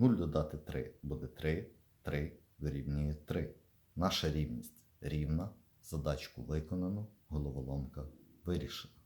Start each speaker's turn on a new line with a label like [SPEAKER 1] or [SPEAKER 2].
[SPEAKER 1] 0 додати 3 буде 3, 3 дорівнює 3. Наша рівність рівна, задачку виконано, головоломка вирішена.